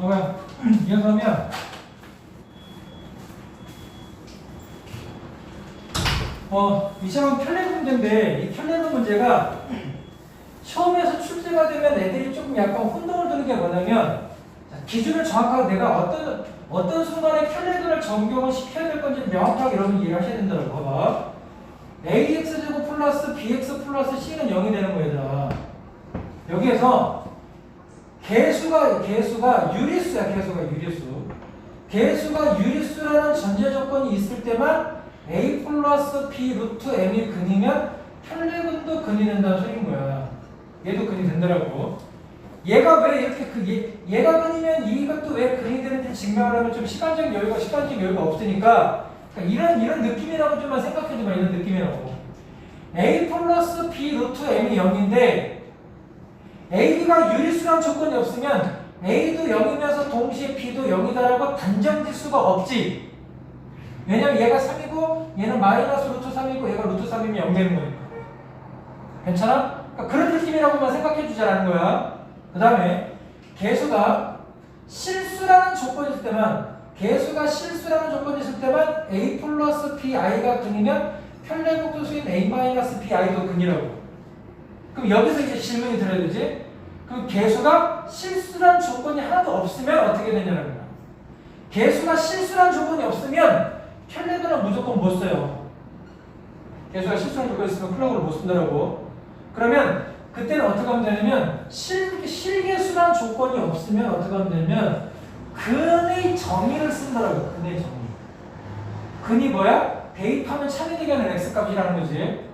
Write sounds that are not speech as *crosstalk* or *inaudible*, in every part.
봐봐요. *clears throat* 이어서 하면 어, 이 시험은 편례 문제인데 이 편례 문제가 *clears throat* 처음에서 출제가 되면 애들이 조금 약간 혼동을 드는 게 뭐냐면 자, 기준을 정확하게 내가 어떤 어떤 순간에 편례들을 적용을 시켜야 될 건지 명확하게 여러분 이해를 하셔야 된다고 봐봐. ax 제곱 플러스 bx 플러스 c는 0이 되는 얘들아. 여기에서 개수가 개수가 유리수야 개수가 유리수. 개수가 유리수라는 전제 조건이 있을 때만 a 플러스 b 루트 m이 근이면 편례근도 근이 된다는 소리인 거야. 얘도 근이 된다라고. 얘가 왜 이렇게 그 얘, 얘가 근이면 이것도 왜 근이 되는지 증명하려면 좀 시간적 여유가 시간적 여유가 없으니까 그러니까 이런 이런 느낌이라고 좀만 생각해주면 이런 느낌이라고. a 플러스 b 루트 m이 0인데 AB가 유리수란 조건이 없으면 A도 0이면서 동시에 B도 0이다라고 단정지수가 없지. 왜냐면 얘가 3이고 얘는 마이너스 루트 3이고 얘가 루트 3이면 0 되는 거니까. 괜찮아? 그러니까 그런 느낌이라고만 생각해 주자라는 거야. 그 다음에 개수가 실수라는 조건이 있을 때만 개수가 실수라는 조건이 있을 때만 A 플러스 BI가 근이면 편례복도수인 A 마이너스 BI도 근이라고. 그럼 여기서 이제 질문이 들어야 되지? 그 개수가 실수란 조건이 하나도 없으면 어떻게 되냐는 거야. 개수가 실수란 조건이 없으면 편례들은 무조건 못 써요. 개수가 실수란 조건이 있으면 플러그를 못 쓴다라고. 그러면 그때는 어떻게 하면 되냐면 실, 실개수란 조건이 없으면 어떻게 하면 되냐면 근의 정의를 쓴다라고. 근의 정의. 근이 뭐야? 대입하면 참이 되게 하는 x값이라는 거지.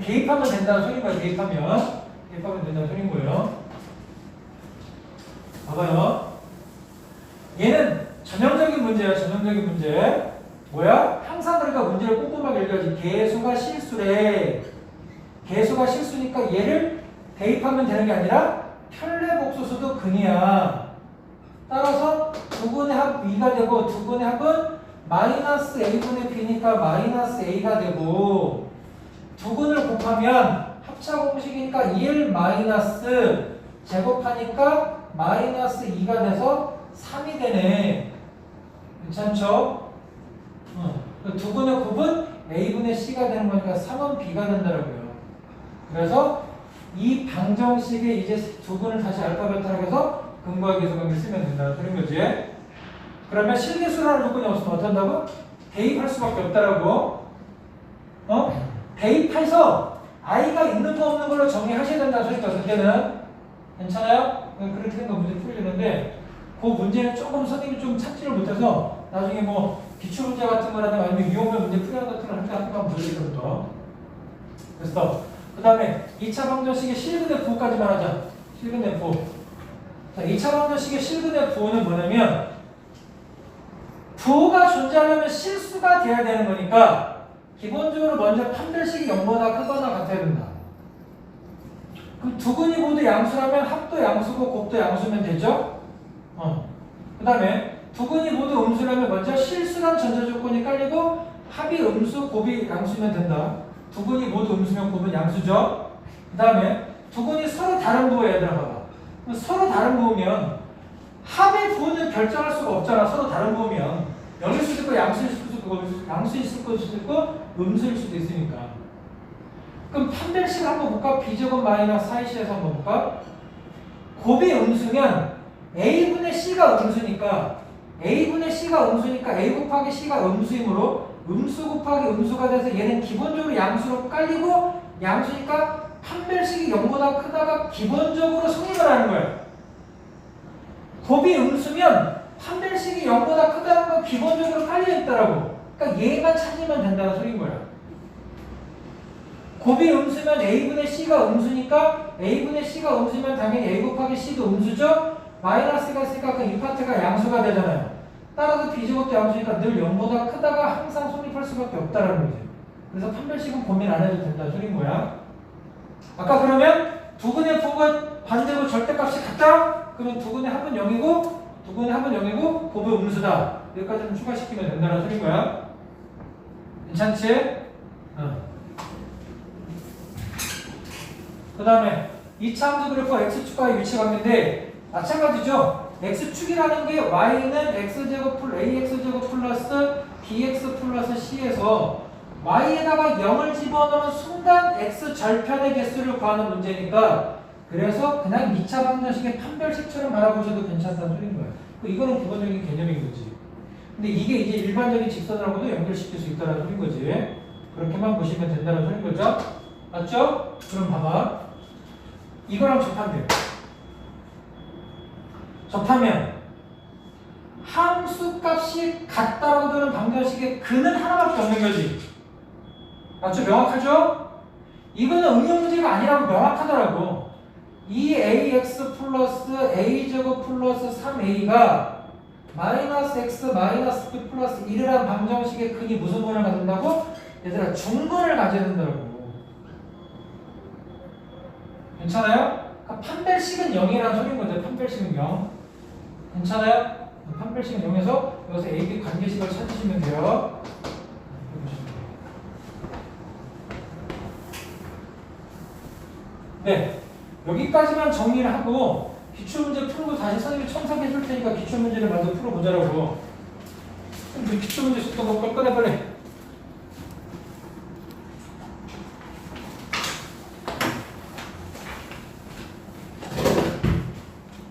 대입하면 된다는 소리인 거야, 대입하면. 대입하면 된다는 소리인 거예요. 봐봐요. 얘는 전형적인 문제야, 전형적인 문제. 뭐야? 항상 그러니까 문제를 꼼꼼하게 읽어야지. 개수가 실수래. 개수가 실수니까 얘를 대입하면 되는 게 아니라 편례 복수수도 근이야. 따라서 두분의 합 2가 되고 두분의 합은 마이너스 a분의 b니까 마이너스 a가 되고 두근을 곱하면 합차 공식이니까 1 마이너스 제곱하니까 마이너스 2가 돼서 3이 되네. 괜찮죠? 어. 두근의 곱은 a분의 c가 되는 거니까 3은 b가 된다고요. 그래서 이 방정식에 이제 두근을 다시 알파벳으로 해서 근거와 계수관계 쓰면 된다는 소린 거지. 그러면 실계수라는 조건이 없으면 어떤다고? 대입할 수밖에 없다라고. 어? 대입해서 i가 있는 거 없는 걸로 정리하셔야 된다는 소리가 그때는 괜찮아요? 그렇게 생각 문제 풀리는데 그 문제는 조금 선생님이 좀 찾지를 못해서 나중에 뭐 기출 문제 같은 거라든가 아니면 유형별 문제 풀이하는 같은 걸 할때 한번 보여드리거든요. 그래서 그 다음에 2차 방정식의 실근의 부호까지만 하자. 실근의 부호. 자, 2차 방정식의 실근의 부호는 뭐냐면 부호가 존재하려면 실수가 돼야 되는 거니까 기본적으로 먼저 판별식이 0보다 크거나 같아야 된다. 그럼 두근이 모두 양수라면 합도 양수고 곱도 양수면 되죠? 어. 그 다음에 두근이 모두 음수라면 먼저 실수란 전제 조건이 깔리고 합이 음수, 곱이 양수면 된다. 두근이 모두 음수면 곱은 양수죠? 그 다음에 두근이 서로 다른 부호에. 그럼 서로 다른 부호면 합의 부호는 결정할 수가 없잖아. 서로 다른 부호면. 영일 수도 있고 양수일 수도 있고 양수일 수도 있고 음수일 수도 있으니까. 그럼 판별식 한번 볼까? B제곱 마이너스 4이시에서 한번 볼까? 곱이 음수면 A분의 C가 음수니까 A분의 C가 음수니까 A 곱하기 C가 음수이므로 음수 곱하기 음수가 돼서 얘는 기본적으로 양수로 깔리고 양수니까 판별식이 0보다 크다가 기본적으로 성립을 하는 거예요. 곱이 음수면 판별식이 0보다 크다는 건 기본적으로 깔려 있다라고. 그러니까 얘만 찾으면 된다는 소리인 거야. 곱이 음수면 a분의 c가 음수니까 a분의 c가 음수면 당연히 a 곱하기 c도 음수죠. 마이너스가 있으니까 그 이 파트가 양수가 되잖아요. 따라서 b제곱도 양수니까 늘 0보다 크다가 항상 성립할 수밖에 없다라는 거지. 그래서 판별식은 고민 안 해도 된다는 소리인 거야. 아까 그러면 두근의 부호가 반대로 절대값이 같다? 그러면 두근의 합은 0이고 두근의 합은 0이고 곱은 음수다. 여기까지는 추가시키면 된다는 소리인 거야. 괜찮지? 어. 그 다음에 2차 함수 그래프 x축과의 위치 관계인데 마찬가지죠. x축이라는 게 y는 x제곱 플 ax제곱 플러스 bx 플러스 c에서 y에다가 0을 집어넣는 순간 x 절편의 개수를 구하는 문제니까 그래서 그냥 2차 방정식의 판별식처럼 바라보셔도 괜찮다는 소리인 거예요. 그 이거는 기본적인 개념인 거지. 근데 이게 이제 일반적인 직선하고도 연결시킬 수 있다는 소린 거지. 그렇게만 보시면 된다는 소린 거죠. 맞죠? 그럼 봐봐. 이거랑 접한대요. 접하면 함수 값이 같다라고 되는 방정식의 근은 하나밖에 없는 거지. 맞죠? 명확하죠? 이거는 응용 문제가 아니라고 명확하더라고. 이 ax 플러스 a제곱 플러스 3a가 마이너스 x 마이너스 b 플러스 1이라는 방정식의 근이 무슨 근을 가진다고? 얘들아 중근을 가져야 된다고. 괜찮아요? 그러니까 판별식은 0이라는 소리인 거죠. 판별식은 0. 괜찮아요? 판별식은 0에서 여기서 A, B 관계식을 찾으시면 돼요. 네, 여기까지만 정리를 하고 기출문제 풀고 다시 선생님이 첨삭해 줄 테니까 기출문제를 먼저 풀어보자라고. 그 기출문제 썼던 거 꺼내 빨리.